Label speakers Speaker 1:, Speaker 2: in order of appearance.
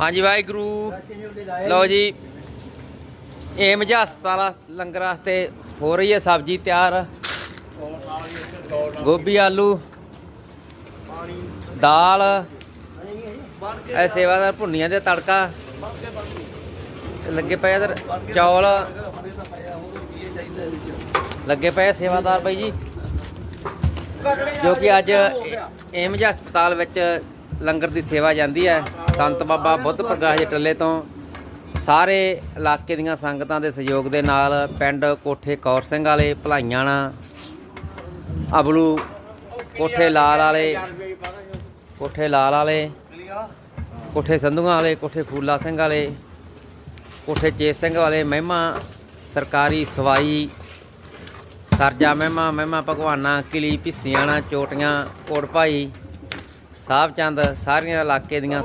Speaker 1: ਹਾਂਜੀ, ਵਾਹਿਗੁਰੂ। ਲਓ ਜੀ। ਏਮਜ ਹਸਪਤਾਲ ਲੰਗਰ ਵਾਸਤੇ ਹੋ ਰਹੀ ਹੈ ਸਬਜ਼ੀ ਤਿਆਰ। ਗੋਭੀ, ਆਲੂ, ਦਾਲ, ਇਹ ਸੇਵਾਦਾਰ ਭੁੰਨੀਆਂ ਦੇ ਤੜਕਾ। ਲੱਗੇ ਪਏ ਇਧਰ ਚੌਲ। ਲੱਗੇ ਪਏ ਸੇਵਾਦਾਰ ਬਾਈ ਜੀ। ਜੋ ਕਿ ਅੱਜ ਏਮਜ ਹਸਪਤਾਲ ਵਿੱਚ ਲੰਗਰ ਦੀ ਸੇਵਾ ਜਾਂਦੀ ਹੈ। ਸੰਤ ਬਾਬਾ ਬੁੱਧ ਪ੍ਰਕਾਸ਼ ਜੀ ਟੱਲੇ ਤੋਂ ਸਾਰੇ ਇਲਾਕੇ ਦੀਆਂ ਸੰਗਤਾਂ ਦੇ ਸਹਿਯੋਗ ਦੇ ਨਾਲ ਪਿੰਡ ਕੋਠੇ ਕੌਰ ਸਿੰਘ ਵਾਲੇ ਭਲਾਈਆਣਾ ਅਬਲੂ ਕੋਠੇ ਲਾਲ ਵਾਲੇ, ਕੋਠੇ ਲਾਲ ਵਾਲੇ, ਕੋਠੇ ਸੰਧੂਆਂ ਵਾਲੇ, ਕੋਠੇ ਫੂਲਾ ਸਿੰਘ ਵਾਲੇ, ਕੋਠੇ ਚੇਤ ਸਿੰਘ ਵਾਲੇ, ਮਹਿਮਾ ਸਰਕਾਰੀ ਸਵਾਈ, ਸਰਜਾ ਮਹਿਮਾ ਮਹਿਮਾ ਭਗਵਾਨਾ, ਕਿਲੀ ਭਿੱਸੀਆਣਾ ਚੋਟੀਆਂ, ਕੋਟ ਭਾਈ ਸਾਹਿਬ ਚੰਦ ਸਾਰੀਆਂ ਇਲਾਕੇ ਦੀਆਂ